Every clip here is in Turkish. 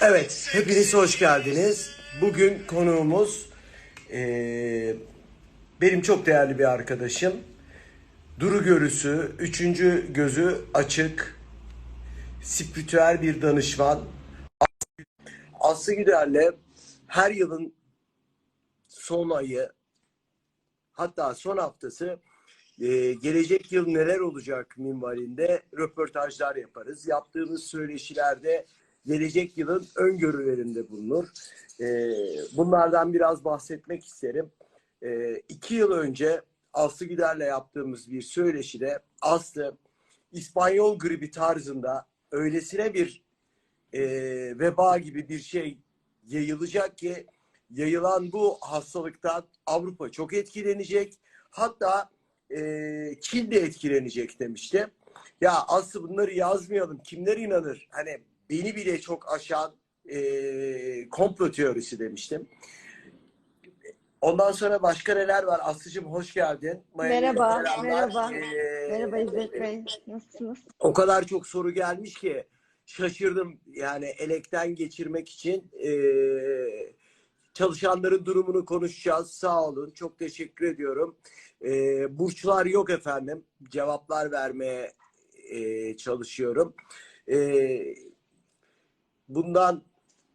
Evet, hepiniz hoş geldiniz. Bugün konuğumuz eee, benim çok değerli bir arkadaşım. Duru görüsü, üçüncü gözü açık, spiritüel bir danışman. Aslı Güder'le her yılın son ayı, hatta son haftası e, gelecek yıl neler olacak minvalinde röportajlar yaparız. Yaptığımız söyleşilerde gelecek yılın öngörülerinde bulunur. E, bunlardan biraz bahsetmek isterim. E, iki yıl önce Aslı Güder'le yaptığımız bir söyleşide Aslı İspanyol gribi tarzında öylesine bir e, veba gibi bir şey yayılacak ki yayılan bu hastalıktan Avrupa çok etkilenecek. Hatta e, Çin de etkilenecek demişti. Ya aslında bunları yazmayalım. Kimler inanır? Hani beni bile çok aşan e, komplo teorisi demiştim. Ondan sonra başka neler var? Aslıcığım hoş geldin. Merhaba, merhaba. Ee, Merhaba İzzet Bey, nasılsınız? o kadar çok soru gelmiş ki şaşırdım. Yani elekten geçirmek için eee, çalışanların durumunu konuşacağız. Sağ olun. Çok teşekkür ediyorum. Eee, burçlar yok efendim. Cevaplar vermeye eee, çalışıyorum. Eee, bundan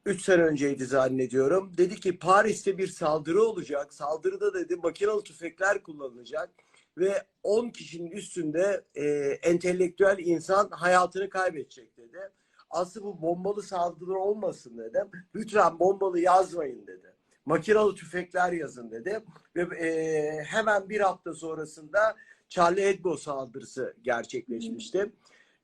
3 sene önceydi zannediyorum. Dedi ki Paris'te bir saldırı olacak. Saldırıda dedi makinalı tüfekler kullanılacak ve 10 kişinin üstünde e, entelektüel insan hayatını kaybedecek dedi. Aslında bu bombalı saldırı olmasın dedim. Lütfen bombalı yazmayın dedi. Makinalı tüfekler yazın dedi. Ve e, hemen bir hafta sonrasında Charlie Hebdo saldırısı gerçekleşmişti.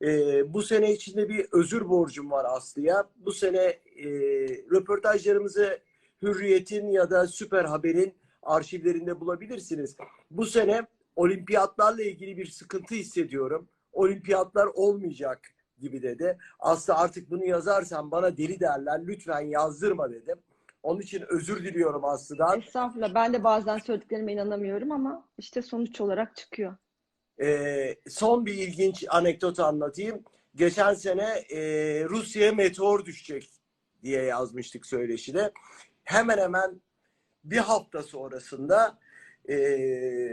E, bu sene içinde bir özür borcum var Aslı'ya. Bu sene e, röportajlarımızı Hürriyet'in ya da Süper Haber'in arşivlerinde bulabilirsiniz. Bu sene olimpiyatlarla ilgili bir sıkıntı hissediyorum. Olimpiyatlar olmayacak gibi dedi. Aslı artık bunu yazarsan bana deli derler. Lütfen yazdırma dedim. Onun için özür diliyorum Aslı'dan. Estağfurullah, ben de bazen söylediklerime inanamıyorum ama işte sonuç olarak çıkıyor. Ee, son bir ilginç anekdot anlatayım. Geçen sene e, Rusya'ya meteor düşecek diye yazmıştık söyleşide. Hemen hemen bir hafta sonrasında e,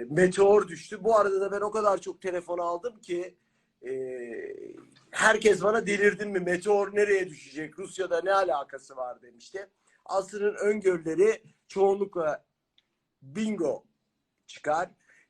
meteor düştü. Bu arada da ben o kadar çok telefon aldım ki e, herkes bana delirdin mi? Meteor nereye düşecek? Rusya'da ne alakası var demişti. Aslı'nın öngörüleri çoğunlukla bingo çıkar.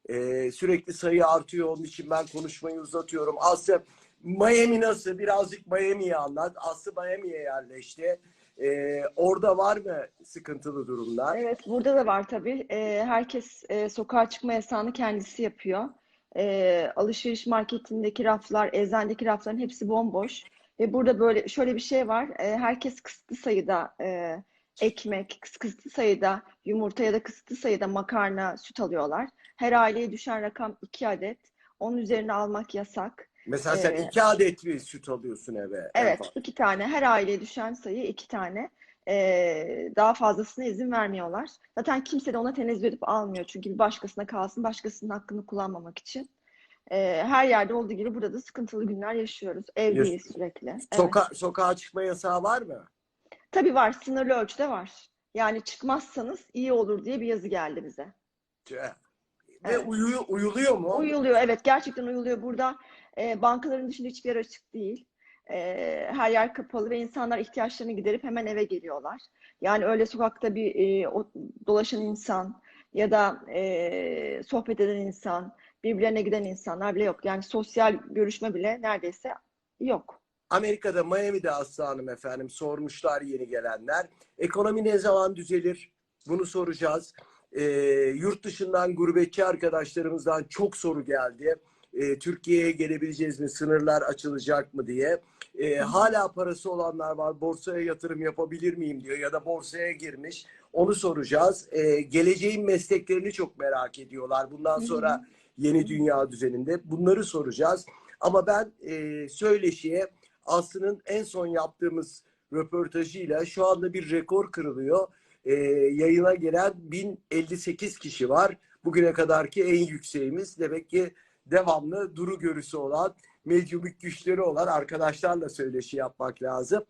Ee, sürekli sayı artıyor. Onun için ben konuşmayı uzatıyorum. Aslı Miami nasıl? Birazcık Miami'yi anlat. Aslı Miami'ye yerleşti. Ee, orada var mı sıkıntılı durumlar? Evet, burada da var tabii. Ee, herkes e, sokağa çıkma yasağını kendisi yapıyor. Ee, alışveriş marketindeki raflar, eczanedeki rafların hepsi bomboş. Ve burada böyle şöyle bir şey var. Ee, herkes kısıtlı sayıda e, ekmek, kıs- kısıtlı sayıda yumurta ya da kısıtlı sayıda makarna, süt alıyorlar. Her aileye düşen rakam 2 adet. Onun üzerine almak yasak. Mesela sen Ee, iki adet bir süt alıyorsun eve. Evet, fazla. iki tane. Her aileye düşen sayı iki tane. Ee, daha fazlasına izin vermiyorlar. Zaten kimse de ona tenezzül edip almıyor. Çünkü bir başkasına kalsın, başkasının hakkını kullanmamak için. Ee, her yerde olduğu gibi burada da sıkıntılı günler yaşıyoruz. Evdeyiz sürekli. Evet. Soka sokağa çıkma yasağı var mı? Tabii var, sınırlı ölçüde var. Yani çıkmazsanız iyi olur diye bir yazı geldi bize. Ve Evet. uyu, uyuluyor mu? Uyuluyor, evet gerçekten uyuluyor. Burada e, bankaların dışında hiçbir yer açık değil. E, her yer kapalı ve insanlar ihtiyaçlarını giderip hemen eve geliyorlar. Yani öyle sokakta bir e, o, dolaşan insan ya da e, sohbet eden insan, birbirlerine giden insanlar bile yok. Yani sosyal görüşme bile neredeyse yok. Amerika'da, Miami'de Aslı Hanım efendim sormuşlar yeni gelenler. Ekonomi ne zaman düzelir? Bunu soracağız. Ee, yurt dışından gurbetçi arkadaşlarımızdan çok soru geldi. Ee, Türkiye'ye gelebileceğiz mi? Sınırlar açılacak mı diye. Ee, hala parası olanlar var. Borsaya yatırım yapabilir miyim diyor ya da borsaya girmiş. Onu soracağız. Ee, geleceğin mesleklerini çok merak ediyorlar. Bundan sonra yeni dünya düzeninde bunları soracağız. Ama ben e, söyleşiye Aslı'nın en son yaptığımız röportajıyla şu anda bir rekor kırılıyor. E, yayına gelen 1058 kişi var. bugüne kadarki en yükseğimiz. Demek ki devamlı duru görüsü olan, medyumik güçleri olan arkadaşlarla söyleşi yapmak lazım.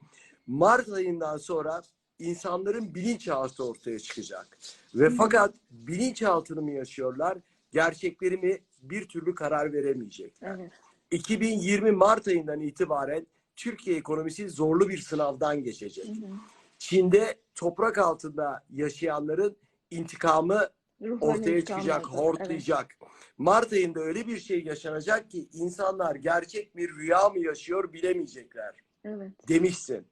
Mart ayından sonra insanların bilinçaltı ortaya çıkacak. Ve fakat bilinçaltını mı yaşıyorlar, gerçekleri mi bir türlü karar veremeyecek. Evet. 2020 Mart ayından itibaren Türkiye ekonomisi zorlu bir sınavdan geçecek. Hı hı. Çin'de toprak altında yaşayanların intikamı Ruhlarını ortaya intikam çıkacak, alacak. hortlayacak. Mart ayında öyle bir şey yaşanacak ki insanlar gerçek bir rüya mı yaşıyor bilemeyecekler Evet. evet. demişsin.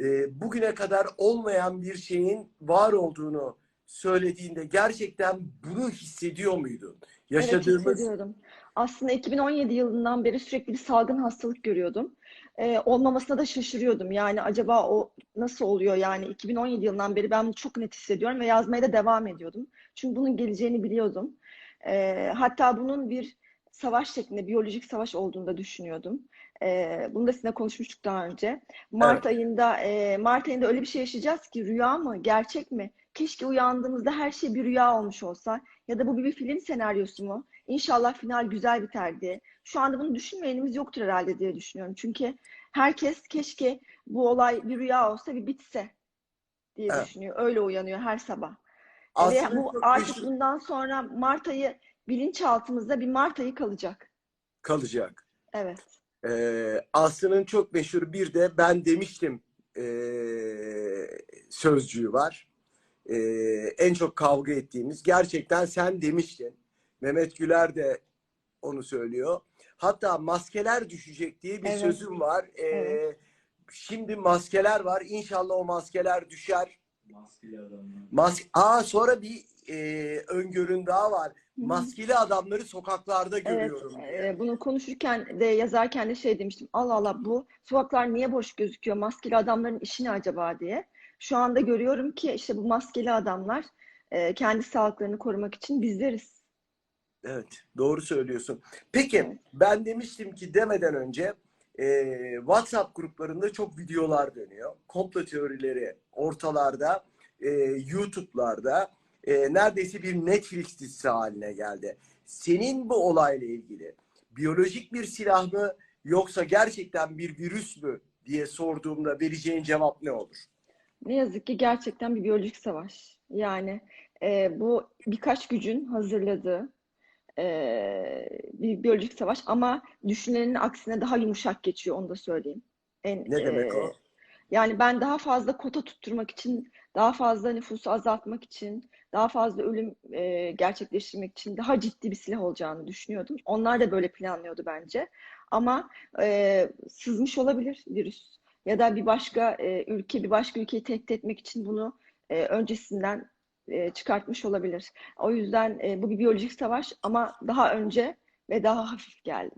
Ee, bugüne kadar olmayan bir şeyin var olduğunu söylediğinde gerçekten bunu hissediyor muydun? Evet Yaşadığımız hissediyordum. Aslında 2017 yılından beri sürekli bir salgın hastalık görüyordum. Ee, olmamasına da şaşırıyordum. Yani acaba o nasıl oluyor? Yani 2017 yılından beri ben bunu çok net hissediyorum ve yazmaya da devam ediyordum. Çünkü bunun geleceğini biliyordum. Ee, hatta bunun bir savaş şeklinde, biyolojik savaş olduğunu da düşünüyordum. Ee, bunu da sizinle konuşmuştuk daha önce. Mart ayında, e, Mart ayında öyle bir şey yaşayacağız ki rüya mı, gerçek mi? Keşke uyandığımızda her şey bir rüya olmuş olsa. Ya da bu bir film senaryosu mu? İnşallah final güzel biterdi. Şu anda bunu düşünmeyenimiz yoktur herhalde diye düşünüyorum. Çünkü herkes keşke bu olay bir rüya olsa bir bitse diye Evet. düşünüyor. Öyle uyanıyor her sabah. Ve aslında bu çok artık meşhur bundan sonra Mart ayı bilinçaltımızda bir Mart ayı kalacak. kalacak. Evet. Ee, Aslı'nın çok meşhur bir de ben demiştim ee, sözcüğü var. Ee, en çok kavga ettiğimiz. Gerçekten sen demiştin. Mehmet Güler de onu söylüyor. Hatta maskeler düşecek diye bir Evet. sözüm var. Ee, Evet. Şimdi maskeler var. İnşallah o maskeler düşer. Maskeli adamlar. Mas Aa sonra bir ee, öngörün daha var. Maskeli adamları sokaklarda Evet, görüyorum diye. e, bunu konuşurken de yazarken de şey demiştim. Allah Allah bu sokaklar niye boş gözüküyor? Maskeli adamların işi ne acaba diye. Şu anda görüyorum ki işte bu maskeli adamlar e, kendi sağlıklarını korumak için bizleriz. Evet, doğru söylüyorsun. Peki, ben demiştim ki demeden önce e, WhatsApp gruplarında çok videolar dönüyor. Komplo teorileri ortalarda, e, YouTube'larda e, neredeyse bir Netflix dizisi haline geldi. Senin bu olayla ilgili biyolojik bir silah mı yoksa gerçekten bir virüs mü diye sorduğumda vereceğin cevap ne olur? Ne yazık ki gerçekten bir biyolojik savaş. Yani e, bu birkaç gücün hazırladığı e, bir biyolojik savaş ama düşünenin aksine daha yumuşak geçiyor onu da söyleyeyim. En, Ne demek e, o? Yani ben daha fazla kota tutturmak için, daha fazla nüfusu azaltmak için, daha fazla ölüm e, gerçekleştirmek için daha ciddi bir silah olacağını düşünüyordum. Onlar da böyle planlıyordu bence. Ama e, sızmış olabilir virüs. Ya da bir başka e, ülke, bir başka ülkeyi tehdit etmek için bunu e, öncesinden e, çıkartmış olabilir. O yüzden e, bu bir biyolojik savaş ama daha önce ve daha hafif geldi.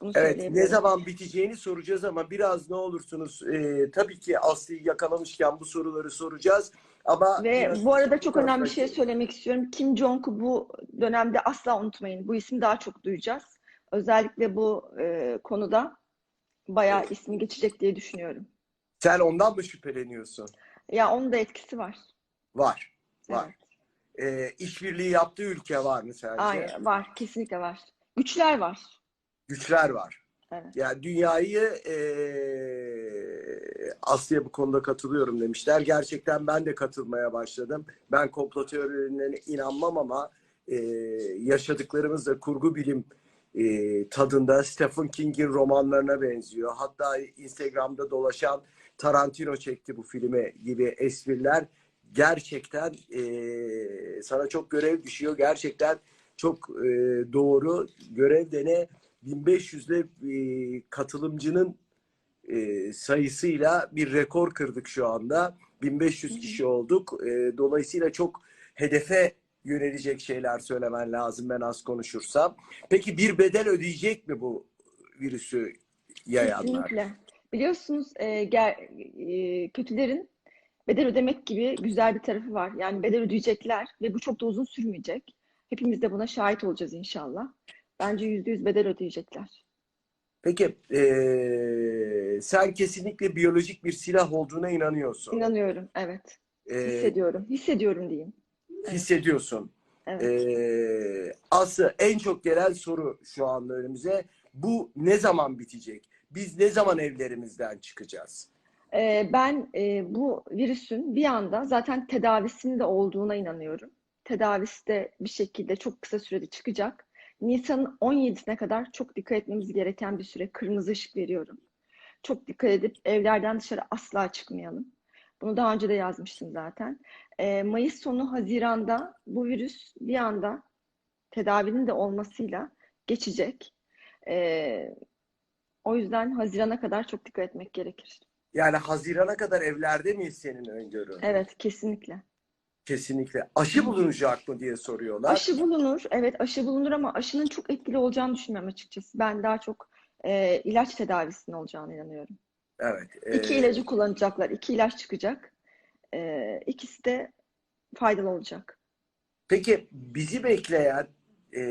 Bunu Evet, ne zaman biteceğini soracağız ama biraz ne olursunuz e, tabii ki Aslı'yı yakalamışken bu soruları soracağız ama Ve bu arada çok önemli bir şey söylemek istiyorum. Kim Jong-un bu dönemde asla unutmayın. Bu ismi daha çok duyacağız. Özellikle bu e, konuda bayağı ismi geçecek diye düşünüyorum. Sen ondan mı şüpheleniyorsun? Ya onun da etkisi var. Var, var. Evet. E, işbirliği yaptığı ülke var mı sence? Aynen, var. Kesinlikle var. Güçler var. Güçler var. Evet. Yani dünyayı e, Aslı'ya bu konuda katılıyorum demişler. Gerçekten ben de katılmaya başladım. Ben komplo teorilerine inanmam ama e, yaşadıklarımız da kurgu bilim e, tadında Stephen King'in romanlarına benziyor. Hatta Instagram'da dolaşan Tarantino çekti bu filmi gibi espriler gerçekten e, sana çok görev düşüyor. Gerçekten çok e, doğru. Görev de ne? 1500'de e, katılımcının e, sayısıyla bir rekor kırdık şu anda. 1500 kişi olduk. E, dolayısıyla çok hedefe yönelecek şeyler söylemen lazım ben az konuşursam. Peki bir bedel ödeyecek mi bu virüsü yayanlar? Kesinlikle. Biliyorsunuz e, ger- e, kötülerin bedel ödemek gibi güzel bir tarafı var. Yani bedel ödeyecekler ve bu çok da uzun sürmeyecek. Hepimiz de buna şahit olacağız inşallah. Bence yüzde yüz bedel ödeyecekler. Peki e, sen kesinlikle biyolojik bir silah olduğuna inanıyorsun. İnanıyorum, evet. E, Hissediyorum. Hissediyorum diyeyim. hissediyorsun. Evet. Ee, Aslı en çok gelen soru şu anda önümüze. Bu ne zaman bitecek? Biz ne zaman evlerimizden çıkacağız? Ee, ben e, bu virüsün bir anda zaten tedavisinin de olduğuna inanıyorum. Tedavisi de bir şekilde çok kısa sürede çıkacak. Nisan'ın 17'sine kadar çok dikkat etmemiz gereken bir süre. Kırmızı ışık veriyorum. Çok dikkat edip evlerden dışarı asla çıkmayalım. Bunu daha önce de yazmıştım zaten. Ee, Mayıs sonu Haziran'da bu virüs bir anda tedavinin de olmasıyla geçecek. Ee, o yüzden Haziran'a kadar çok dikkat etmek gerekir. Yani Haziran'a kadar evlerde miyiz senin öngörün? Evet, kesinlikle. Kesinlikle. Aşı bulunacak mı diye soruyorlar. Aşı bulunur. Evet, aşı bulunur ama aşının çok etkili olacağını düşünmüyorum açıkçası. Ben daha çok e, ilaç tedavisinin olacağını inanıyorum. Evet. İki ee, ilacı kullanacaklar. iki ilaç çıkacak. E, ikisi de faydalı olacak. Peki bizi bekleyen e,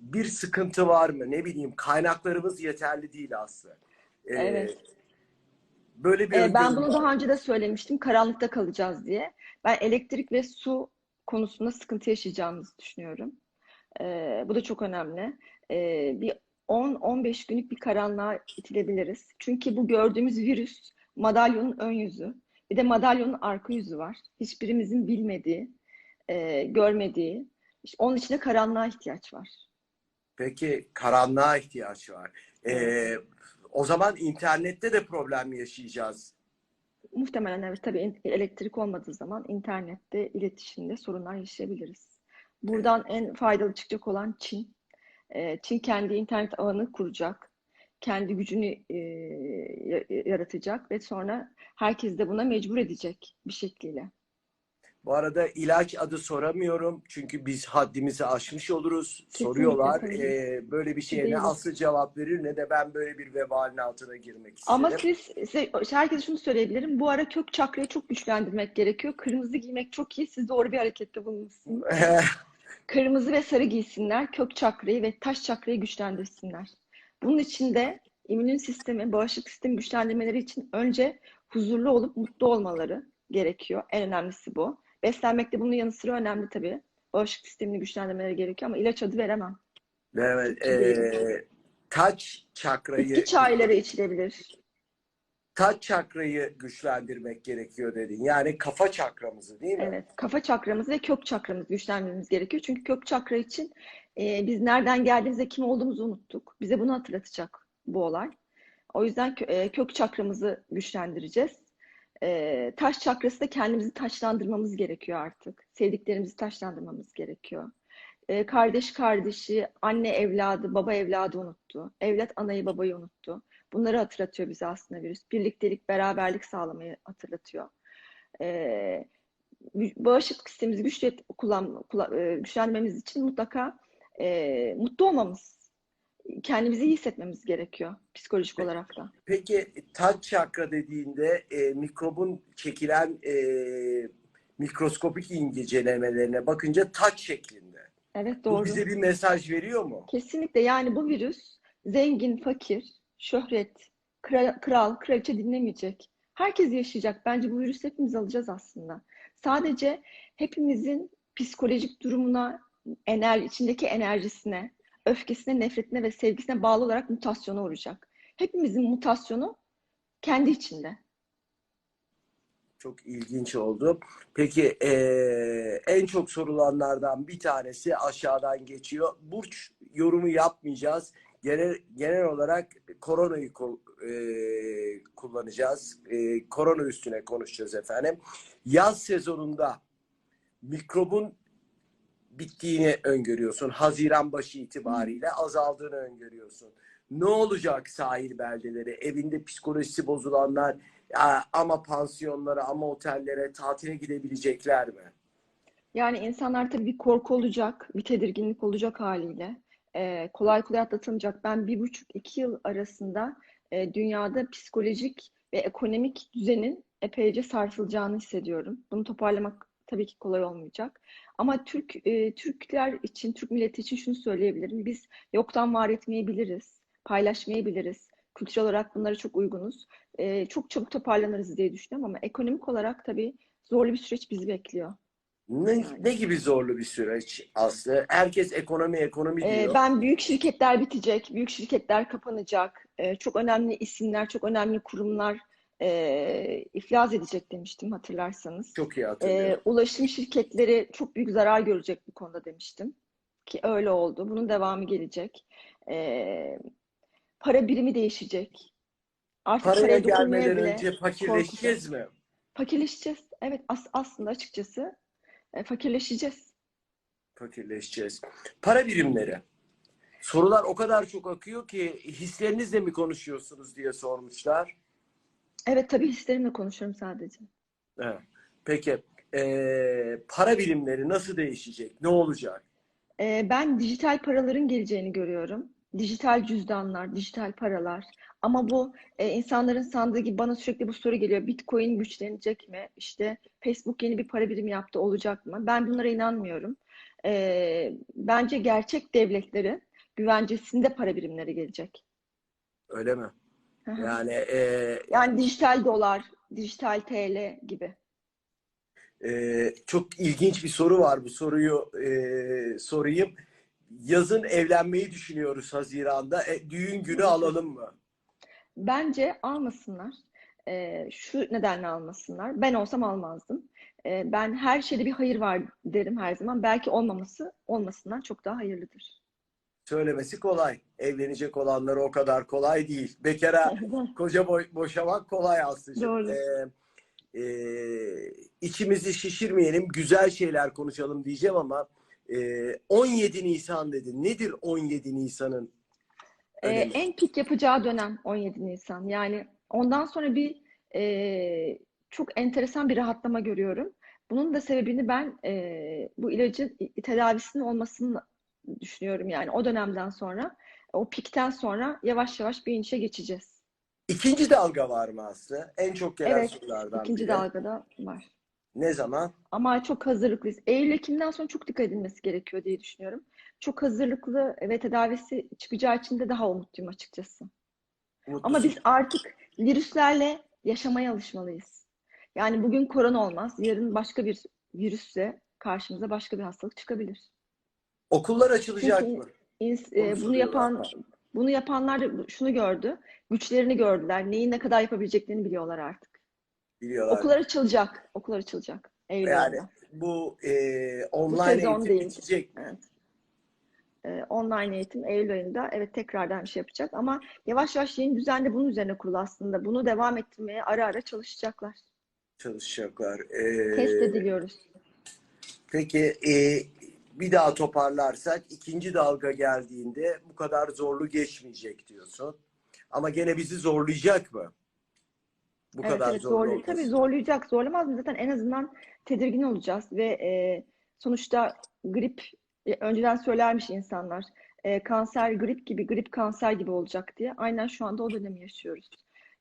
bir sıkıntı var mı? Ne bileyim kaynaklarımız yeterli değil aslında. Ee, Evet. Böyle bir E, ben bunu var. daha önce de söylemiştim. Karanlıkta kalacağız diye. Ben elektrik ve su konusunda sıkıntı yaşayacağımızı düşünüyorum. E, bu da çok önemli. E, bir 10-15 günlük bir karanlığa itilebiliriz. Çünkü bu gördüğümüz virüs madalyonun ön yüzü. Bir de madalyonun arka yüzü var. Hiçbirimizin bilmediği, e, görmediği. İşte onun için de karanlığa ihtiyaç var. Peki karanlığa ihtiyaç var. Ee, Evet. O zaman internette de problem yaşayacağız. Muhtemelen evet tabii elektrik olmadığı zaman internette, iletişimde sorunlar yaşayabiliriz. Buradan en faydalı çıkacak olan Çin. Ee, Çin kendi internet ağını kuracak. Kendi gücünü e, ya- yaratacak ve sonra herkes de buna mecbur edecek bir şekliyle. Bu arada ilaç adı soramıyorum çünkü biz haddimizi aşmış oluruz. Kesinlikle, Soruyorlar. Ee, böyle bir şeye ne. Aslı cevap verir ne de ben böyle bir vebalin altına girmek Ama isterim. siz, size, herkese şunu söyleyebilirim. Bu ara kök çakrayı çok güçlendirmek gerekiyor. Kırmızı giymek çok iyi. Siz doğru bir harekette bulunmuşsunuz. Kırmızı ve sarı giysinler, kök çakrayı ve taş çakrayı güçlendirsinler. Bunun için de immün sistemi, bağışıklık sistemi güçlendirmeleri için önce huzurlu olup mutlu olmaları gerekiyor. En önemlisi bu. Beslenmek de bunun yanı sıra önemli tabii. Bağışıklık sistemini güçlendirmeleri gerekiyor ama ilaç adı veremem. Evet, değil. ee, taç çakrayı Bitki çayları içilebilir. taç çakrayı güçlendirmek gerekiyor dedin. Yani kafa çakramızı değil mi? Evet, kafa çakramızı ve kök çakramızı güçlendirmemiz gerekiyor. Çünkü kök çakra için e, biz nereden geldiğimizde kim olduğumuzu unuttuk. Bize bunu hatırlatacak bu olay. O yüzden e, kök çakramızı güçlendireceğiz. E, taş çakrası da kendimizi taşlandırmamız gerekiyor artık. Sevdiklerimizi taşlandırmamız gerekiyor. E, kardeş kardeşi, anne evladı, baba evladı unuttu. Evlat anayı babayı unuttu. Bunları hatırlatıyor bize aslında virüs. Birliktelik, beraberlik sağlamayı hatırlatıyor. E, bağışıklık sistemimizi güçlendirmemiz için mutlaka e, mutlu olmamız, kendimizi iyi hissetmemiz gerekiyor psikolojik Peki. olarak da. Peki taç çakra dediğinde e, mikrobun çekilen e, mikroskopik incelemelerine bakınca taç şeklinde. Evet Bu doğru. bize bir mesaj veriyor mu? Kesinlikle yani bu virüs zengin, fakir, şöhret, kra- kral, kraliçe dinlemeyecek. Herkes yaşayacak. Bence bu virüsü hepimiz alacağız aslında. Sadece hepimizin psikolojik durumuna, ener içindeki enerjisine, öfkesine, nefretine ve sevgisine bağlı olarak mutasyona uğrayacak. Hepimizin mutasyonu kendi içinde. Çok ilginç oldu. Peki e, en çok sorulanlardan bir tanesi aşağıdan geçiyor. Burç yorumu yapmayacağız. Genel, genel olarak koronayı ko- e, kullanacağız. E, korona üstüne konuşacağız efendim. Yaz sezonunda mikrobun bittiğini öngörüyorsun. Haziran başı itibariyle azaldığını öngörüyorsun. Ne olacak sahil beldeleri? Evinde psikolojisi bozulanlar ya, ama pansiyonlara ama otellere tatile gidebilecekler mi? Yani insanlar tabii bir korku olacak, bir tedirginlik olacak haliyle. Ee, kolay kolay atlatılmayacak. Ben bir buçuk iki yıl arasında e, dünyada psikolojik ve ekonomik düzenin epeyce sarsılacağını hissediyorum. Bunu toparlamak tabii ki kolay olmayacak. Ama Türk e, Türkler için, Türk milleti için şunu söyleyebilirim. Biz yoktan var etmeyebiliriz, paylaşmayabiliriz. Kültürel olarak bunlara çok uygunuz. E, çok çabuk toparlanırız diye düşünüyorum ama ekonomik olarak tabii zorlu bir süreç bizi bekliyor. Ne, ne gibi zorlu bir süreç Aslı? Herkes ekonomi ekonomi Ee, diyor. ben büyük şirketler bitecek, büyük şirketler kapanacak, ee, çok önemli isimler, çok önemli kurumlar ee, iflas edecek demiştim hatırlarsanız. Çok iyi Ee, hatırlıyorum. ulaşım şirketleri çok büyük zarar görecek bu konuda demiştim. Ki öyle oldu. Bunun devamı gelecek. Ee, para birimi değişecek. Artık Paraya paraya gelmeden bile önce fakirleşeceğiz mi? fakirleşeceğiz. Evet, as- aslında açıkçası e, fakirleşeceğiz. Fakirleşeceğiz. Para birimleri. Sorular o kadar çok akıyor ki hislerinizle mi konuşuyorsunuz diye sormuşlar. Evet, tabii hislerimle konuşuyorum sadece. Evet. Peki eee, para birimleri nasıl değişecek? Ne olacak? Ee, ben dijital paraların geleceğini görüyorum. Dijital cüzdanlar, dijital paralar. Ama bu e, insanların sandığı gibi bana sürekli bu soru geliyor. Bitcoin güçlenecek mi? İşte Facebook yeni bir para birimi yaptı, olacak mı? Ben bunlara inanmıyorum. Ee, bence gerçek devletlerin güvencesinde para birimleri gelecek. Öyle mi? Yani eee, Yani dijital dolar, dijital TL gibi. eee, çok ilginç bir soru var. Bu soruyu eee, sorayım. Yazın evlenmeyi düşünüyoruz Haziran'da. E, düğün günü alalım mı? Bence almasınlar. Ee, şu nedenle almasınlar. Ben olsam almazdım. Ee, ben her şeyde bir hayır var derim her zaman. Belki olmaması olmasından çok daha hayırlıdır. Söylemesi kolay. Evlenecek olanlara o kadar kolay değil. Bekara koca boy- boşamak kolay aslında. Doğru. Ee, e, içimizi şişirmeyelim, güzel şeyler konuşalım diyeceğim ama e, 17 Nisan dedi. Nedir 17 Nisan'ın Ee, en pik yapacağı dönem 17 Nisan. Yani ondan sonra bir e, çok enteresan bir rahatlama görüyorum. Bunun da sebebini ben e, bu ilacın tedavisinin olmasını düşünüyorum. Yani o dönemden sonra, o pikten sonra yavaş yavaş bir inişe geçeceğiz. İkinci dalga var mı Aslı? En çok gelen Evet, sorulardan ikinci biri. dalgada var. Ne zaman? Ama çok hazırlıklıyız. Eylül, Ekim'den sonra çok dikkat edilmesi gerekiyor diye düşünüyorum. Çok hazırlıklı ve tedavisi çıkacağı için de daha umutluyum açıkçası. Ama Mutlusun. biz artık virüslerle yaşamaya alışmalıyız. Yani bugün korona olmaz, yarın başka bir virüsle karşımıza başka bir hastalık çıkabilir. Okullar açılacak Çünkü mı? ins- e, bunu yapan bunu yapanlar da şunu gördü. Güçlerini gördüler. Neyi ne kadar yapabileceklerini biliyorlar artık. Biliyorlar. Okullar açılacak. Okullar açılacak. Eylül Yani bu e, online sezon eğitim bitecek. Evet. Ee, online eğitim Eylül ayında evet tekrardan bir şey yapacak ama yavaş yavaş yeni düzen de bunun üzerine kurulu aslında. Bunu devam ettirmeye ara ara çalışacaklar. çalışacaklar. Ee, Test ediliyoruz. Peki e, bir daha toparlarsak ikinci dalga geldiğinde bu kadar zorlu geçmeyecek diyorsun. Ama gene bizi zorlayacak mı? Bu Evet kadar evet zorlu zorlu tabii zorlayacak. Zorlamaz mı? Zaten en azından tedirgin olacağız ve e, sonuçta grip e, önceden söylermiş insanlar. E, kanser grip gibi, grip kanser gibi olacak diye. Aynen şu anda o dönemi yaşıyoruz.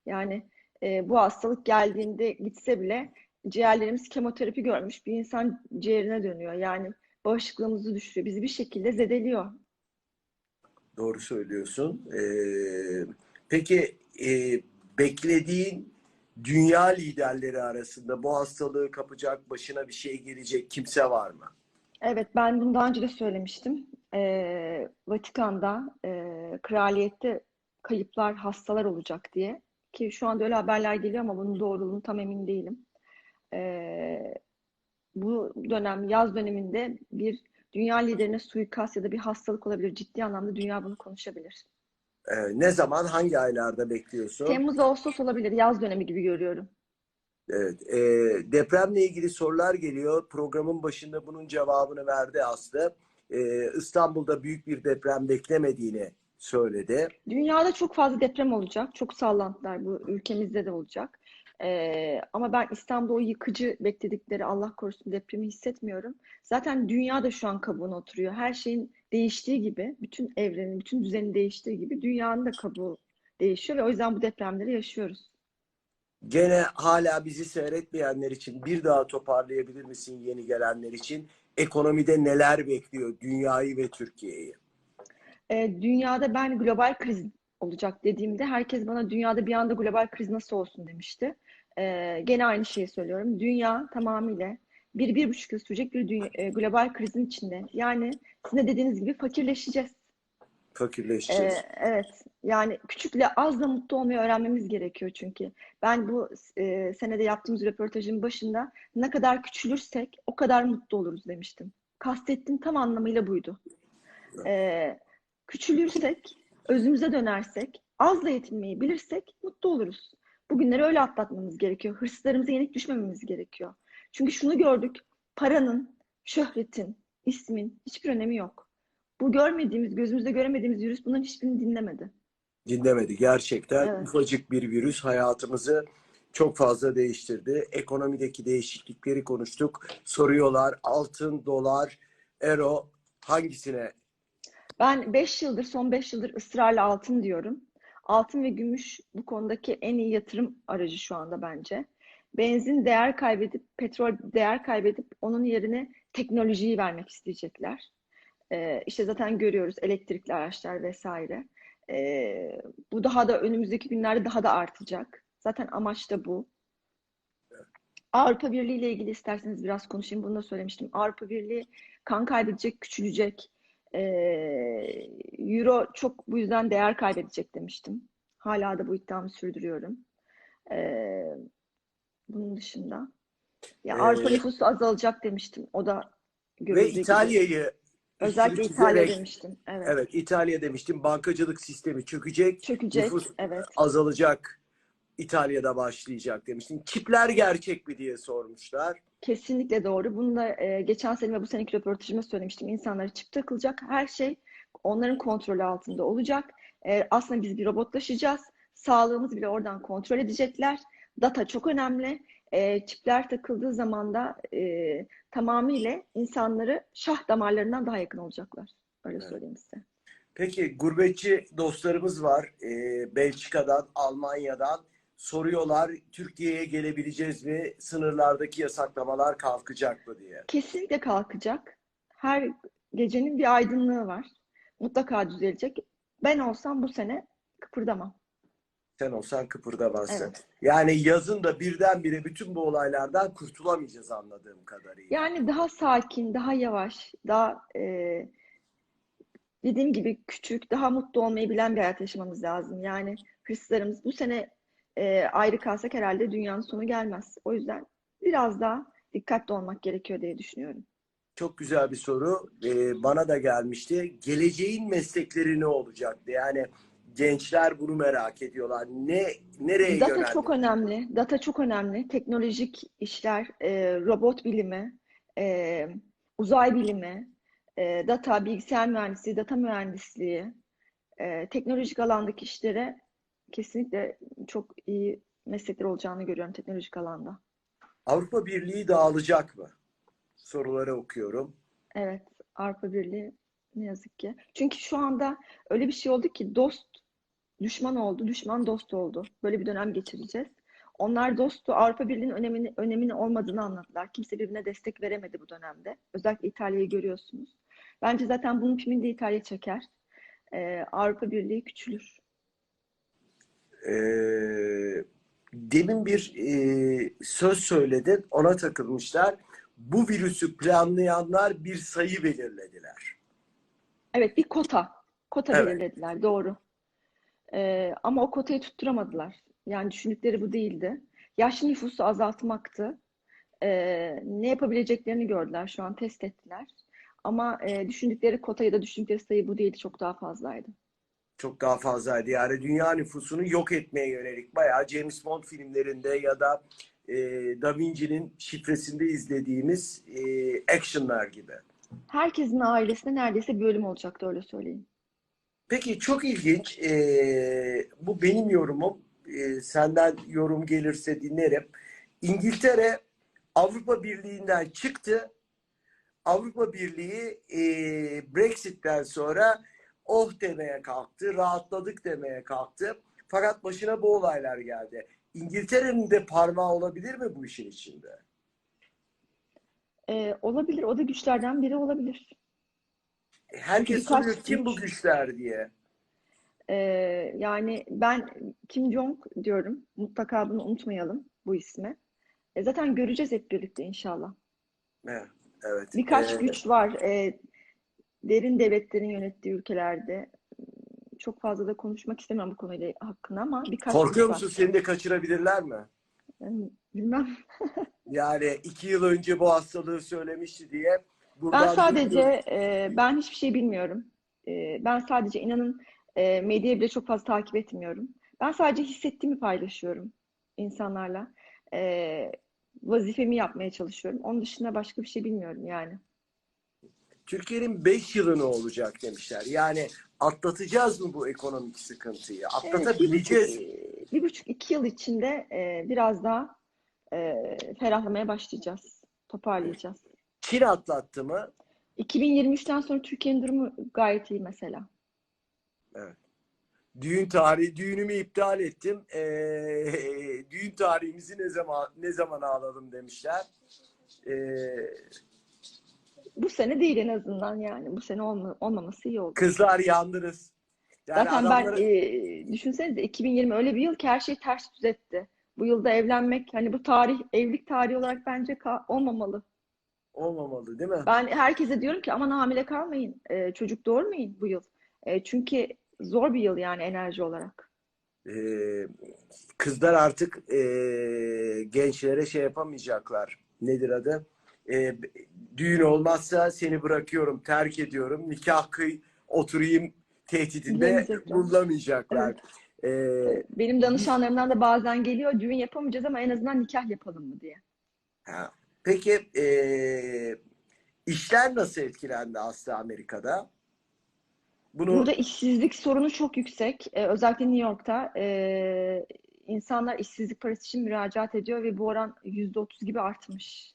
Yani e, bu hastalık geldiğinde gitse bile ciğerlerimiz kemoterapi görmüş bir insan ciğerine dönüyor. Yani bağışıklığımızı düşürüyor. Bizi bir şekilde zedeliyor. Doğru söylüyorsun. Ee, peki e, beklediğin dünya liderleri arasında bu hastalığı kapacak, başına bir şey gelecek kimse var mı? Evet, ben bunu daha önce de söylemiştim. Ee, Vatikan'da, e, kraliyette kayıplar, hastalar olacak diye. Ki şu anda öyle haberler geliyor ama bunun doğruluğunu tam emin değilim. Ee, bu dönem, yaz döneminde bir dünya liderine suikast ya da bir hastalık olabilir. Ciddi anlamda dünya bunu konuşabilir. Ee, ne zaman, hangi aylarda bekliyorsun? Temmuz, Ağustos olabilir. Yaz dönemi gibi görüyorum. Evet, e, depremle ilgili sorular geliyor. Programın başında bunun cevabını verdi Aslı. E, İstanbul'da büyük bir deprem beklemediğini söyledi. Dünyada çok fazla deprem olacak. Çok sallantılar bu ülkemizde de olacak. Ee, ama ben İstanbul'da o yıkıcı bekledikleri Allah korusun depremi hissetmiyorum. Zaten dünya da şu an kabuğuna oturuyor. Her şeyin değiştiği gibi, bütün evrenin, bütün düzenin değiştiği gibi dünyanın da kabuğu değişiyor ve o yüzden bu depremleri yaşıyoruz. Gene hala bizi seyretmeyenler için bir daha toparlayabilir misin yeni gelenler için? Ekonomide neler bekliyor dünyayı ve Türkiye'yi? Ee, dünyada ben global kriz olacak dediğimde herkes bana dünyada bir anda global kriz nasıl olsun demişti. Ee, gene aynı şeyi söylüyorum. Dünya tamamıyla bir, bir buçuk yıl sürecek bir dünya, e, global krizin içinde. Yani sizin de dediğiniz gibi fakirleşeceğiz. Fakirleşeceğiz. Ee, evet, yani küçükle az da mutlu olmayı öğrenmemiz gerekiyor çünkü. Ben bu e, senede yaptığımız röportajın başında ne kadar küçülürsek o kadar mutlu oluruz demiştim. Kastettiğim tam anlamıyla buydu. Ee, küçülürsek, özümüze dönersek, azla yetinmeyi bilirsek mutlu oluruz. Bugünleri öyle atlatmamız gerekiyor. Hırslarımıza yenik düşmememiz gerekiyor. Çünkü şunu gördük, paranın, şöhretin, ismin hiçbir önemi yok. Bu görmediğimiz, gözümüzde göremediğimiz virüs bunların hiçbirini dinlemedi. Dinlemedi. Gerçekten Evet. ufacık bir virüs hayatımızı çok fazla değiştirdi. Ekonomideki değişiklikleri konuştuk. Soruyorlar altın, dolar, euro hangisine? Ben 5 yıldır, son 5 yıldır ısrarla altın diyorum. Altın ve gümüş bu konudaki en iyi yatırım aracı şu anda bence. Benzin değer kaybedip, petrol değer kaybedip onun yerine teknolojiyi vermek isteyecekler. Ee, işte zaten görüyoruz elektrikli araçlar vesaire. Ee, bu daha da önümüzdeki günlerde daha da artacak. Zaten amaç da bu. Avrupa Birliği ile ilgili isterseniz biraz konuşayım. Bunu da söylemiştim. Avrupa Birliği kan kaybedecek, küçülecek. Ee, Euro çok bu yüzden değer kaybedecek demiştim. Hala da bu iddiamı sürdürüyorum. Ee, bunun dışında. Ya Ee, Avrupa nüfusu azalacak demiştim. O da Ve. İtalya'yı Özellikle İtalya demiştim. Evet. Evet İtalya demiştim. Bankacılık sistemi çökecek. Çökecek. Nüfus Evet. azalacak. İtalya'da başlayacak demiştim. Çipler gerçek mi diye sormuşlar. Kesinlikle doğru. Bunu da e, geçen sene ve bu seneki röportajımda söylemiştim. İnsanlara çip takılacak. Her şey onların kontrolü altında olacak. E, aslında biz bir robotlaşacağız. Sağlığımızı bile oradan kontrol edecekler. Data çok önemli. E, çipler takıldığı zaman da e, tamamıyla insanları şah damarlarından daha yakın olacaklar. Öyle Evet. söyleyeyim size. Peki gurbetçi dostlarımız var. Ee, Belçika'dan, Almanya'dan soruyorlar Türkiye'ye gelebileceğiz mi? Sınırlardaki yasaklamalar kalkacak mı diye. Kesinlikle kalkacak. Her gecenin bir aydınlığı var. Mutlaka düzelecek. Ben olsam bu sene kıpırdamam. Sen olsan kıpırdamazsın. Evet. Yani yazın da birdenbire bütün bu olaylardan kurtulamayacağız anladığım kadarıyla. Yani daha sakin, daha yavaş, daha e, dediğim gibi küçük, daha mutlu olmayı bilen bir hayat yaşamamız lazım. Yani hırslarımız bu sene e, ayrı kalsak herhalde dünyanın sonu gelmez. O yüzden biraz daha dikkatli olmak gerekiyor diye düşünüyorum. Çok güzel bir soru. Ee, bana da gelmişti. Geleceğin meslekleri ne olacaktı? Yani gençler bunu merak ediyorlar. Ne nereye Data yönelmek? çok önemli. Data çok önemli. Teknolojik işler, e, robot bilimi, e, uzay bilimi, e, data, bilgisayar mühendisliği, data mühendisliği, e, teknolojik alandaki işlere kesinlikle çok iyi meslekler olacağını görüyorum teknolojik alanda. Avrupa Birliği dağılacak mı? Soruları okuyorum. Evet, Avrupa Birliği ne yazık ki. Çünkü şu anda öyle bir şey oldu ki dost düşman oldu, düşman dost oldu. Böyle bir dönem geçireceğiz. Onlar dostu Avrupa Birliği'nin önemini, önemini olmadığını anladılar. Kimse birbirine destek veremedi bu dönemde. Özellikle İtalya'yı görüyorsunuz. Bence zaten bunun filmini de İtalya çeker. Ee, Avrupa Birliği küçülür. Ee, demin bir e, söz söyledin, ona takılmışlar. Bu virüsü planlayanlar bir sayı belirlediler. Evet, bir kota. Kota Evet. belirlediler, doğru. Ee, ama o kotayı tutturamadılar. Yani düşündükleri bu değildi. Yaşlı nüfusu azaltmaktı. Ee, ne yapabileceklerini gördüler, şu an test ettiler. Ama e, düşündükleri kota ya da düşündükleri sayı bu değildi, çok daha fazlaydı. Çok daha fazlaydı. Yani dünya nüfusunu yok etmeye yönelik. Bayağı James Bond filmlerinde ya da e, Da Vinci'nin şifresinde izlediğimiz e, actionlar gibi. Herkesin ailesinde neredeyse bir ölüm olacaktı, öyle söyleyeyim. Peki çok ilginç. Ee, bu benim yorumum. Ee, senden yorum gelirse dinlerim. İngiltere Avrupa Birliği'nden çıktı. Avrupa Birliği e, Brexit'ten sonra oh demeye kalktı, rahatladık demeye kalktı. Fakat başına bu olaylar geldi. İngiltere'nin de parmağı olabilir mi bu işin içinde? Ee, olabilir, o da güçlerden biri olabilir. Herkes Birkaç soruyor kim bu güç- güçler diye. Ee, yani ben Kim Jong diyorum. Mutlaka bunu unutmayalım bu ismi. E, zaten göreceğiz hep birlikte inşallah. Evet. evet. Birkaç Ee, güç var. e, derin devletlerin yönettiği ülkelerde. Çok fazla da konuşmak istemem bu konuyla hakkında ama birkaç Korkuyor musun? Seni de kaçırabilirler mi? Yani Bilmem. Yani iki yıl önce bu hastalığı söylemişti diye. Ben buradan sadece e, ben hiçbir şey bilmiyorum. E, ben sadece inanın e, medyayı bile çok fazla takip etmiyorum. Ben sadece hissettiğimi paylaşıyorum insanlarla. E, vazifemi yapmaya çalışıyorum. Onun dışında başka bir şey bilmiyorum yani. Türkiye'nin 5 yılı ne olacak demişler. Yani atlatacağız mı bu ekonomik sıkıntıyı? Evet, bir buçuk, Atlatabileceğiz. bir buçuk iki yıl içinde e, biraz daha e, ferahlamaya başlayacağız. Toparlayacağız. Çin atlattı mı? 2023'ten sonra Türkiye'nin durumu gayet iyi mesela. Düğün tarihi, düğünümü iptal ettim. Ee, düğün tarihimizi ne zaman ne zaman alalım demişler. Ee, Bu sene değil en azından yani. Bu sene olma, olmaması iyi oldu. kızlar yandınız. Yani Zaten ben adamları- e, düşünsenize 2020 öyle bir yıl ki her şey ters düz etti. Bu yılda evlenmek hani bu tarih evlilik tarihi olarak bence olmamalı. olmamalı değil mi? Ben herkese diyorum ki aman hamile kalmayın. e, çocuk doğurmayın bu yıl. E, çünkü zor bir yıl yani enerji olarak. Ee, kızlar artık ee, gençlere şey yapamayacaklar. Nedir adı? Ee, düğün olmazsa seni bırakıyorum, terk ediyorum. Nikah kıy, oturayım tehdidinde bulunamayacaklar. Ee, Benim danışanlarımdan da bazen geliyor düğün yapamayacağız ama en azından nikah yapalım mı diye. ha. Peki ee, işler nasıl etkilendi Aslı Amerika'da? Bunu Burada işsizlik sorunu çok yüksek. Ee, özellikle New York'ta ee, insanlar işsizlik parası için müracaat ediyor ve bu oran %30 gibi artmış.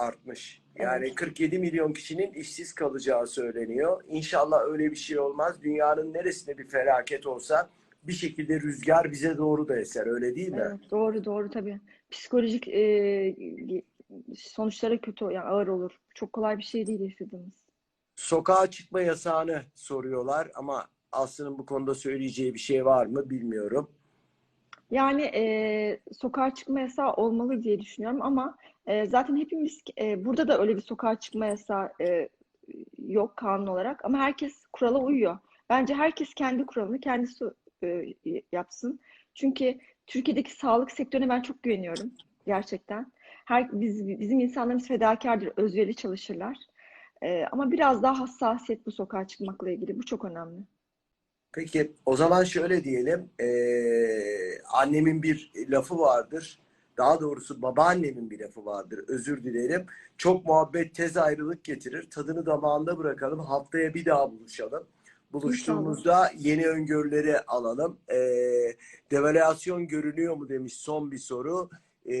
Artmış. Yani Evet. 47 milyon kişinin işsiz kalacağı söyleniyor. İnşallah öyle bir şey olmaz. Dünyanın neresinde bir felaket olsa bir şekilde rüzgar bize doğru da eser. Öyle değil mi? Evet, doğru doğru tabii. Psikolojik ee, sonuçları kötü, yani ağır olur. Çok kolay bir şey değil yaşadığımız. Sokağa çıkma yasağını soruyorlar ama Aslı'nın bu konuda söyleyeceği bir şey var mı bilmiyorum. Yani e, sokağa çıkma yasağı olmalı diye düşünüyorum ama e, zaten hepimiz e, burada da öyle bir sokağa çıkma yasağı e, yok kanun olarak ama herkes kurala uyuyor. Bence herkes kendi kuralını kendisi e, yapsın. Çünkü Türkiye'deki sağlık sektörüne ben çok güveniyorum gerçekten. Her biz bizim insanlarımız fedakardır, özverili çalışırlar. E, ama biraz daha hassasiyet bu sokağa çıkmakla ilgili. Bu çok önemli. Peki o zaman şöyle diyelim. Ee, annemin bir lafı vardır. Daha doğrusu babaannemin bir lafı vardır. Özür dilerim. Çok muhabbet tez ayrılık getirir. Tadını damağında bırakalım. Haftaya bir daha buluşalım. Buluştuğumuzda yeni öngörüleri alalım. Ee, devalüasyon görünüyor mu demiş son bir soru. Ee,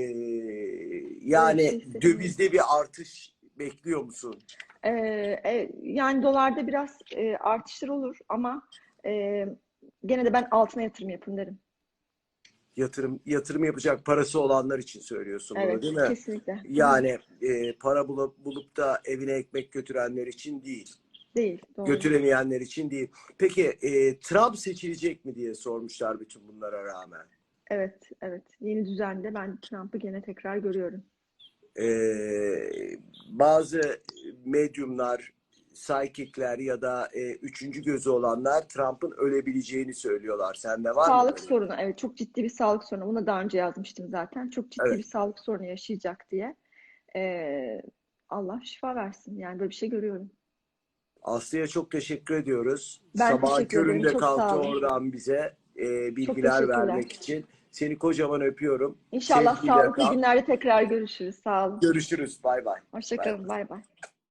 yani Evet, dövizde bir artış bekliyor musun? Ee, e, yani dolarda biraz e, artışlar olur ama e, gene de ben altına yatırım yapın derim. Yatırım yatırım yapacak parası olanlar için söylüyorsun bunu Evet, değil mi? kesinlikle. Yani e, para bulup, bulup da evine ekmek götürenler için değil. Değil, doğru. Götüremeyenler için değil. Peki e, Trump seçilecek mi diye sormuşlar bütün bunlara rağmen. Evet, evet. Yeni düzende ben Trump'ı gene tekrar görüyorum. E, bazı medyumlar, psychic'ler ya da e, üçüncü gözü olanlar Trump'ın ölebileceğini söylüyorlar. Sende var mı? Sağlık sorunu, evet çok ciddi bir sağlık sorunu. Bunu daha önce yazmıştım zaten. Çok ciddi Evet. bir sağlık sorunu yaşayacak diye. Ee, Allah şifa versin. Yani böyle bir şey görüyorum. Aslı'ya çok teşekkür ediyoruz. Ben Sabah teşekkür köründe Çok kalktı oradan bize e, bilgiler vermek için. Seni kocaman öpüyorum. İnşallah Sevgiyle sağlıklı kal. günlerde tekrar görüşürüz. Sağ olun. Görüşürüz. Bay bay. Hoşça kalın. Bay bay.